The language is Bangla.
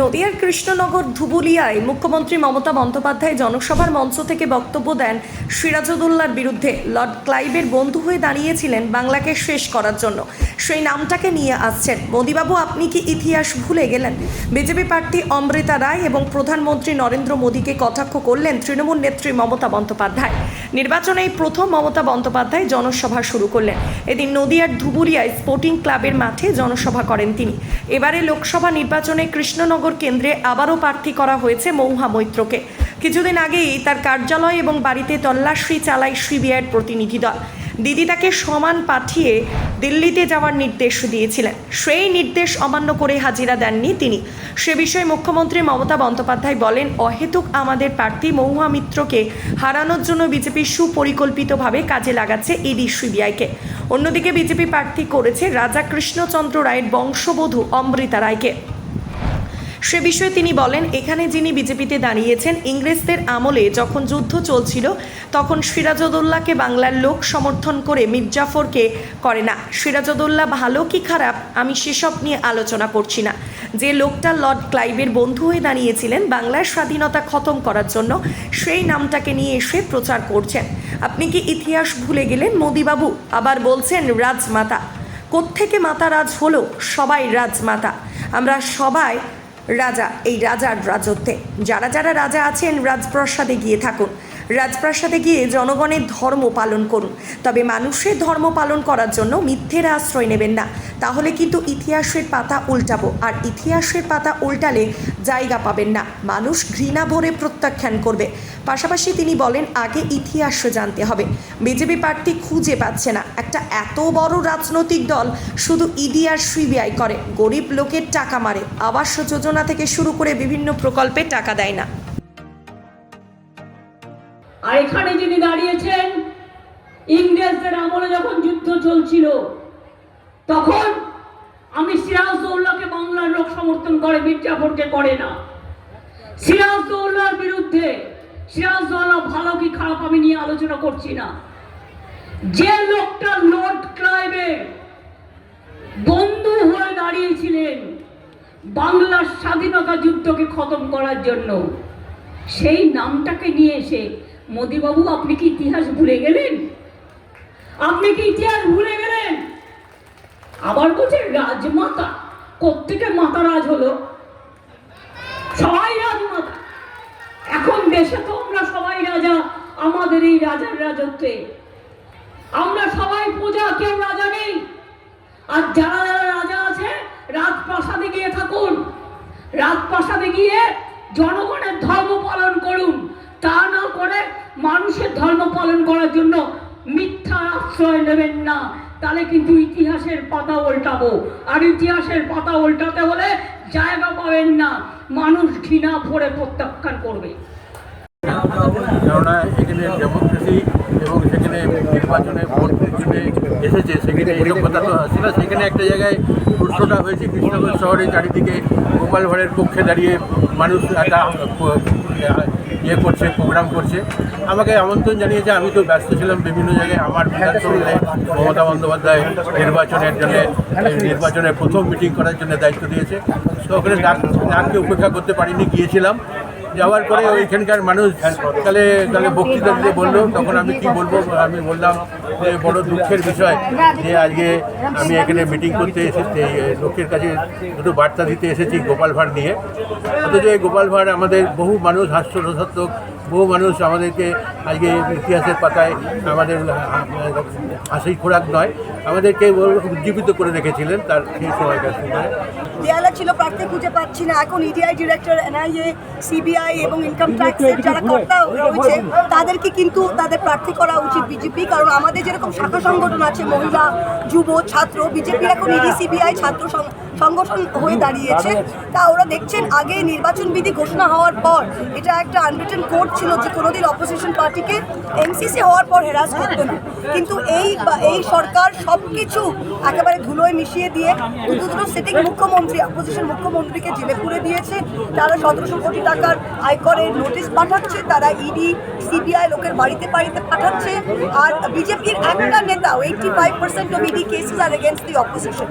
নদিয়ার কৃষ্ণনগর ধুবুলিয়ায় মুখ্যমন্ত্রী মমতা বন্দ্যোপাধ্যায় জনসভার মঞ্চ থেকে বক্তব্য দেন সিরাজউদ্দৌলার বিরুদ্ধে লর্ড ক্লাইভের বন্ধু হয়ে দাঁড়িয়েছিলেন বাংলাকে শেষ করার জন্য। সেই নামটাকে নিয়ে আসছেন। মোদিবাবু, আপনি কি ইতিহাস ভুলে গেলেন? বিজেপি প্রার্থী অমৃতা রায় এবং প্রধানমন্ত্রী নরেন্দ্র মোদীকে কটাক্ষ করলেন তৃণমূল নেত্রী মমতা বন্দ্যোপাধ্যায়। নির্বাচনে প্রথম মমতা বন্দ্যোপাধ্যায় জনসভা শুরু করলেন। এদিন নদিয়ার ধুবুলিয়ায় স্পোর্টিং ক্লাবের মাঠে জনসভা করেন তিনি। এবারে লোকসভা নির্বাচনে কৃষ্ণনগর কেন্দ্রে আবারও প্রার্থী করা হয়েছে মৌহা মৈত্রকে। কিছুদিন আগেই তার কার্যালয় এবং বাড়িতে তল্লাশি চালায় সিবিআইয়ের প্রতিনিধি দল। দিদি তাকে সমান পাঠিয়ে দিল্লিতে যাওয়ার নির্দেশ দিয়েছিলেন। সেই নির্দেশ অমান্য করে হাজিরা দেননি তিনি। সে বিষয়ে মুখ্যমন্ত্রী মমতা বন্দ্যোপাধ্যায় বলেন, অহেতুক আমাদের প্রার্থী মহুয়া মিত্রকে হারানোর জন্য বিজেপি সুপরিকল্পিতভাবে কাজে লাগাচ্ছে ইডি সিবিআইকে। অন্যদিকে বিজেপি প্রার্থী করেছে রাজা কৃষ্ণচন্দ্র রায়ের বংশবধূ অমৃতা রায়কে। সে বিষয়ে তিনি বলেন, এখানে যিনি বিজেপিতে দাঁড়িয়েছেন, ইংরেজদের আমলে যখন যুদ্ধ চলছিল, তখন সিরাজউদ্দৌলাকে বাংলার লোক সমর্থন করে মির্জাফরকে করে না। সিরাজউদ্দৌলা ভালো কি খারাপ, আমি সেসব নিয়ে আলোচনা করছি না। যে লোকটা লর্ড ক্লাইভের বন্ধু হয়ে দাঁড়িয়েছিলেন, বাংলার স্বাধীনতা খতম করার জন্য সেই নামটাকে নিয়ে এসে প্রচার করছেন। আপনি কি ইতিহাস ভুলে গেলেন, মোদিবাবু? আবার বলছেন, রাজমাতা। কোত্থেকে মাতা রাজ হলো? সবাই রাজমাতা। আমরা সবাই রাজা এই রাজার রাজত্বে। যারা যারা রাজা আছেন রাজপ্রসাদে গিয়ে থাকুন। রাজপ্রাসাদে গিয়ে জনগণের ধর্ম পালন করুন। তবে মানুষের ধর্ম পালন করার জন্য মিথ্যের আশ্রয় নেবেন না। তাহলে কিন্তু ইতিহাসের পাতা উল্টাবো, আর ইতিহাসের পাতা উল্টালে জায়গা পাবেন না। মানুষ ঘৃণা ভরে প্রত্যাখ্যান করবে। পাশাপাশি তিনি বলেন, আগে ইতিহাস জানতে হবে। বিজেপি প্রার্থী খুঁজে পাচ্ছে না। একটা এত বড় রাজনৈতিক দল শুধু ইডি আর সিবিআই করে। গরিব লোকের টাকা মারে। আবাস যোজনা থেকে শুরু করে বিভিন্ন প্রকল্পে টাকা দেয় না। আর এখানে যিনি দাঁড়িয়েছেন, ইংরেজদের আমলে যখন যুদ্ধ চলছিল, তখন আমি সিরাজদৌল্লাকে বাংলার লোক সমর্থন করে, মির্জাফরকে করে না। সিরাজদৌল্লার বিরুদ্ধে সিরাজদৌল্লা ভালো কি খারাপ আমি নিয়ে আলোচনা করছি না। যে লোকটা লর্ড ক্লাইভের বন্ধু হয়ে দাঁড়িয়েছিলেন বাংলার স্বাধীনতা যুদ্ধকে খতম করার জন্য, সেই নামটাকে নিয়ে এসে মোদিবাবু, আপনি কি ইতিহাস ভুলে গেলেন? আপনি কি ইতিহাস ভুলে গেলেন? আবার বলছে রাজমাতা, কোত্থেকে মাতা রাজ হলো? সবাই রাজমাতা। এখন দেশে তো আমরা সবাই রাজা, আমাদের এই রাজার রাজত্বে। আমরা সবাই পূজা কেউ রাজা নেই। আর যারা যারা রাজা আছে, রাজপ্রাসাদে গিয়ে থাকুন। রাজপ্রাসাদে গিয়ে জনগণের ধর্ম পালন করুন। তা না করে মানুষের ধর্ম পালন করার জন্য মিথ্যা আশ্রয় নেবেন না। তাহলে কিন্তু ইতিহাসের পাতা উল্টাবো। আর ইতিহাসের পাতা উল্টাতে হলে জায়গা পাবেন না। মানুষ ঘৃণা ভরে প্রত্যাখ্যান করবে। কেননা এখানে ডেমোক্রেসি নির্বাচনে ভোট জন্য এসেছে, সেখানে এরকম কথা তো আসছে না সেখানে একটা জায়গায় প্রশ্নটা হয়েছে, কৃষ্ণনগর শহরে চারিদিকে গোপাল ভাঁড়ের পক্ষে দাঁড়িয়ে মানুষ একটা ইয়ে করছে, প্রোগ্রাম করছে। আমাকে আমন্ত্রণ জানিয়েছে, আমি তো ব্যস্ত ছিলাম বিভিন্ন জায়গায়। আমার বিধানসভায় মমতা বন্দ্যোপাধ্যায় নির্বাচনের জন্য, নির্বাচনের প্রথম মিটিং করার জন্য দায়িত্ব দিয়েছে। তো ওখানে ডাক ডাককে উপেক্ষা করতে পারিনি, গিয়েছিলাম। যাওয়ার পরে ওইখানকার মানুষ তাহলে তাহলে বক্তৃতা দিতে বলল, তখন আমি কি বলব? আমি বললাম যে বড় দুঃখের বিষয় যে আজকে আমি এখানে মিটিং করতে এসেছি, লোকের কাছে দুটো বার্তা দিতে এসেছি গোপাল ভাঁড় নিয়ে। অথচ এই গোপাল ভাঁড় আমাদের বহু মানুষ হাস্যরসাত্মক, বহু মানুষ আমাদেরকে আজকে ইতিহাসের পাতায় আমাদের হাসি খোরাক নয় আমাদেরকে উজ্জীবিত করে রেখেছিলেন তার সেই সময়কার সময়। দেয়ালে ছিল প্রার্থী খুঁজে পাচ্ছি না। এখন ইডিআই ডিরেক্টর এনআইএ সিবিআই এবং ইনকাম ট্যাক্সের যারা কর্তা রয়েছে তাদেরকে কিন্তু তাদের প্রার্থী করা উচিত বিজেপি কারণ আমাদের যেরকম শাখা সংগঠন আছে মহিলা যুব ছাত্র বিজেপির এখন ইডি সিবিআই ছাত্র সং- সংগঠন হয়ে দাঁড়িয়েছে। তা ওরা দেখছেন আগে নির্বাচন বিধি ঘোষণা হওয়ার পর এটা একটা আনরিটেন কোড ছিল যে কোনোদিন অপোজিশন পার্টিকে এমসিসি হওয়ার পর হেরাস করতো না। কিন্তু এই এই সরকার সব কিছু একেবারে ধুলোয় মিশিয়ে দিয়ে দুটো সিটিং মুখ্যমন্ত্রী অপোজিশন মুখ্যমন্ত্রীকে জেলে পুরে দিয়েছে। তারা সতেরোশো কোটি টাকার আয়করের নোটিশ পাঠাচ্ছে, তারা ইডি সিবিআই লোকের বাড়িতে বাড়িতে পাঠাচ্ছে। আর বিজেপির একটা নেতা eighty five percent of ED cases are against the opposition